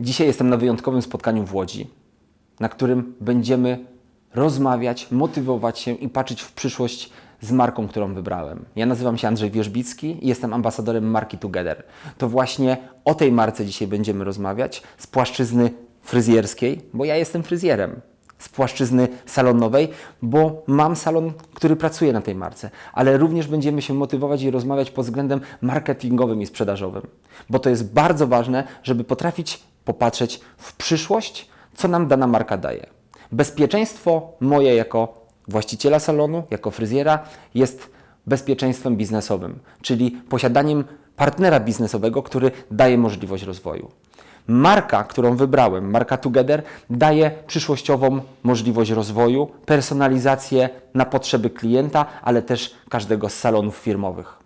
Dzisiaj jestem na wyjątkowym spotkaniu w Łodzi, na którym będziemy rozmawiać, motywować się i patrzeć w przyszłość z marką, którą wybrałem. Ja nazywam się Andrzej Wierzbicki i jestem ambasadorem marki Together. To właśnie o tej marce dzisiaj będziemy rozmawiać z płaszczyzny fryzjerskiej, bo ja jestem fryzjerem. Z płaszczyzny salonowej, bo mam salon, który pracuje na tej marce, ale również będziemy się motywować i rozmawiać pod względem marketingowym i sprzedażowym, bo to jest bardzo ważne, żeby potrafić popatrzeć w przyszłość, co nam dana marka daje. Bezpieczeństwo moje jako właściciela salonu, jako fryzjera jest bezpieczeństwem biznesowym, czyli posiadaniem partnera biznesowego, który daje możliwość rozwoju. Marka, którą wybrałem, marka Together, daje przyszłościową możliwość rozwoju, personalizację na potrzeby klienta, ale też każdego z salonów firmowych.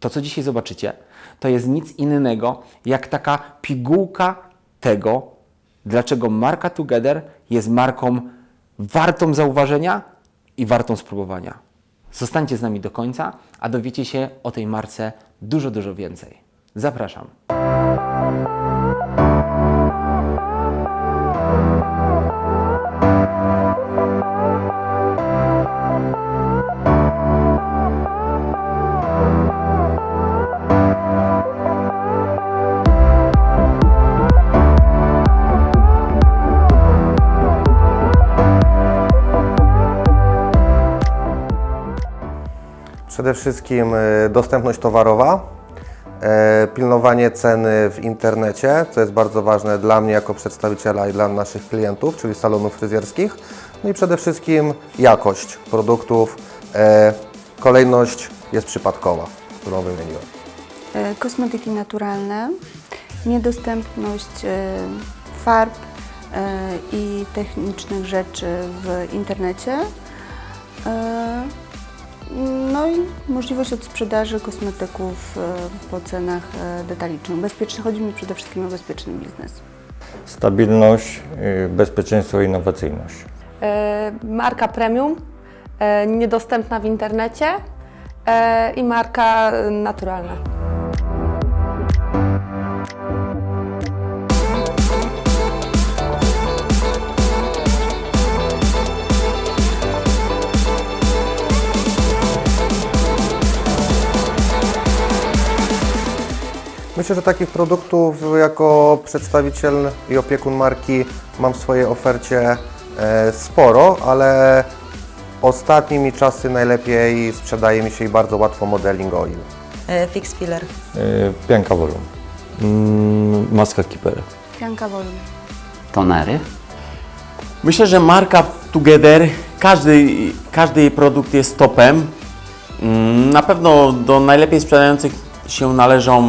To, co dzisiaj zobaczycie, to jest nic innego jak taka pigułka tego, dlaczego marka Together jest marką wartą zauważenia i wartą spróbowania. Zostańcie z nami do końca, a dowiecie się o tej marce dużo, dużo więcej. Zapraszam. Przede wszystkim e, dostępność towarowa, e, pilnowanie ceny w internecie, co jest bardzo ważne dla mnie jako przedstawiciela i dla naszych klientów, czyli salonów fryzjerskich. No i przede wszystkim jakość produktów. E, Kolejność jest przypadkowa, którą wymieniłem. Kosmetyki naturalne, niedostępność farb i technicznych rzeczy w internecie. No i możliwość odsprzedaży kosmetyków e, po cenach e, detalicznych. Bezpieczny, chodzi mi przede wszystkim o bezpieczny biznes. Stabilność, y, bezpieczeństwo i innowacyjność. E, marka premium, niedostępna w internecie i marka naturalna. Myślę, że takich produktów jako przedstawiciel i opiekun marki mam w swojej ofercie e, sporo, ale ostatnimi czasy najlepiej sprzedaje mi się i bardzo łatwo modeling oil. E, Fix Filler. Y, Pianka Volum. Mm, maska Keeper. Pianka Volum. tonery. Myślę, że marka Together, każdy, każdy jej produkt jest topem. Mm, Na pewno do najlepiej sprzedających się należą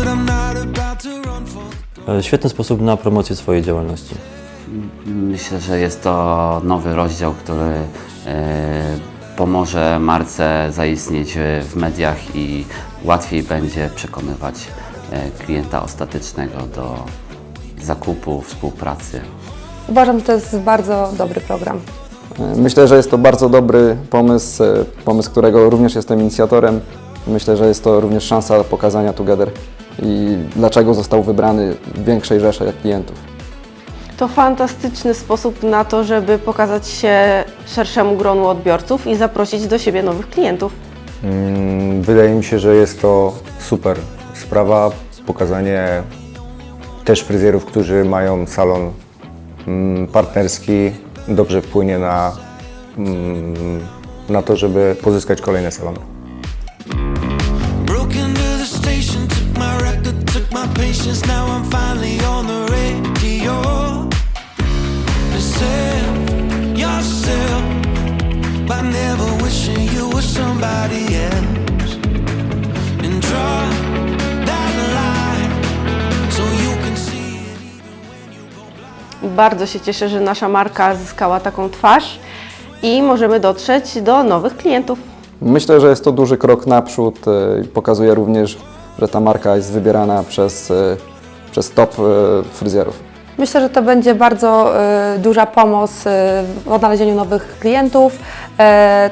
Świetny sposób na promocję swojej działalności. Myślę, że jest to nowy rozdział, który e, pomoże marce zaistnieć e, w mediach i łatwiej będzie przekonywać e, klienta ostatecznego do zakupu, współpracy. Uważam, że to jest bardzo dobry program. Myślę, że jest to bardzo dobry pomysł, e, pomysł, którego również jestem inicjatorem. Myślę, że jest to również szansa pokazania Together i dlaczego został wybrany w większej rzeszy klientów. To fantastyczny sposób na to, żeby pokazać się szerszemu gronu odbiorców i zaprosić do siebie nowych klientów. Mm, Wydaje mi się, że jest to super sprawa, pokazanie też fryzjerów, którzy mają salon mm, partnerski, dobrze wpłynie na, mm, na to, żeby pozyskać kolejne salony. Patience. Now I'm finally on the radio. Said yourself by never wishing you were somebody else. And draw that line so you can see it. Bardzo się cieszę, że nasza marka zyskała taką twarz i możemy dotrzeć do nowych klientów. Myślę, że jest to duży krok naprzód e, pokazuje również, że ta marka jest wybierana przez, e, przez top e, fryzjerów. Myślę, że to będzie bardzo e, duża pomoc w odnalezieniu nowych klientów.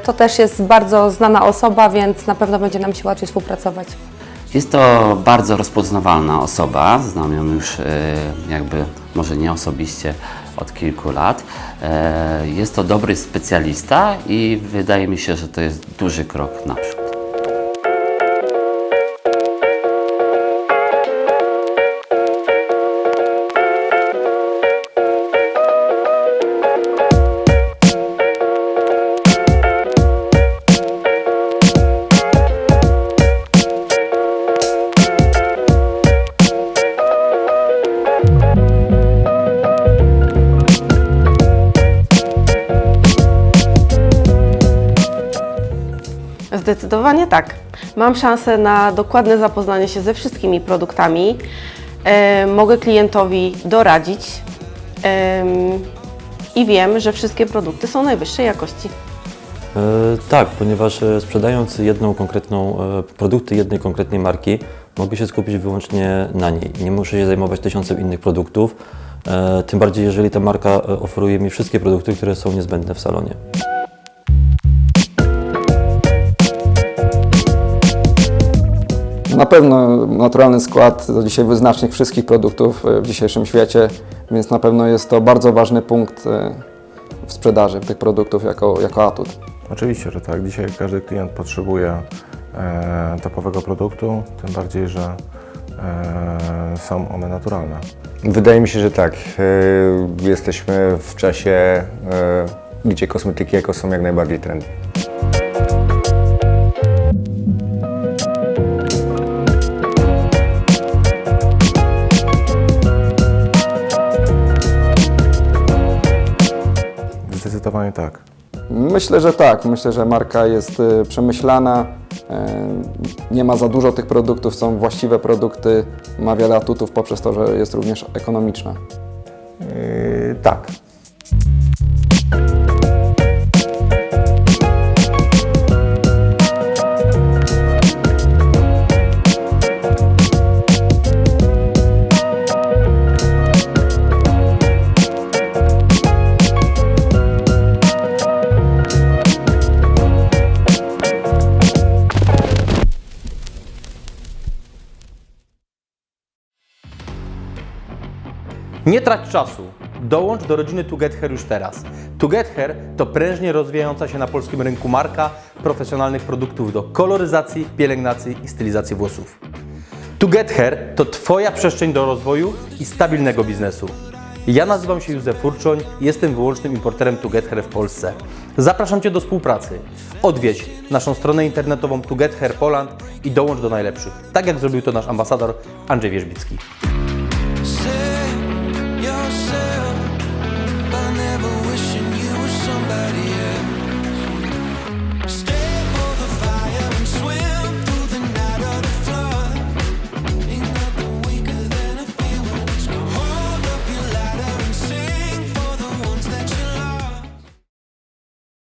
To też jest bardzo znana osoba, więc na pewno będzie nam się łatwiej współpracować. Jest to bardzo rozpoznawalna osoba, znam ją już jakby może nie osobiście od kilku lat. Jest to dobry specjalista i wydaje mi się, że to jest duży krok naprzód. Zdecydowanie tak. Mam szansę na dokładne zapoznanie się ze wszystkimi produktami. E, mogę klientowi doradzić em, i wiem, że wszystkie produkty są najwyższej jakości. E, tak, ponieważ e, sprzedając jedną konkretną, e, produkty jednej konkretnej marki, mogę się skupić wyłącznie na niej. Nie muszę się zajmować tysiącem innych produktów, e, tym bardziej jeżeli ta marka e, oferuje mi wszystkie produkty, które są niezbędne w salonie. Na pewno naturalny skład to dzisiaj wyznacznik wszystkich produktów e, w dzisiejszym świecie, więc na pewno jest to bardzo ważny punkt e, w sprzedaży tych produktów jako, jako atut. Oczywiście, że tak. Dzisiaj każdy klient potrzebuje e, topowego produktu, tym bardziej, że e, są one naturalne. Wydaje mi się, że tak. E, Jesteśmy w czasie, e, gdzie kosmetyki eko są jak najbardziej trendy. Zdecydowanie tak. Myślę, że tak. Myślę, że marka jest e, przemyślana. e, Nie ma za dużo tych produktów, są właściwe produkty, ma wiele atutów poprzez to, że jest również ekonomiczna. E, Tak. Trać czasu. Dołącz do rodziny To Get Hair już teraz. To Get Hair to prężnie rozwijająca się na polskim rynku marka profesjonalnych produktów do koloryzacji, pielęgnacji i stylizacji włosów. To Get Hair to Twoja przestrzeń do rozwoju i stabilnego biznesu. Ja nazywam się Józef Furczoń i jestem wyłącznym importerem To Get Hair w Polsce. Zapraszam Cię do współpracy. Odwiedź naszą stronę internetową To Get Hair Poland i dołącz do najlepszych, tak jak zrobił to nasz ambasador Andrzej Wierzbicki.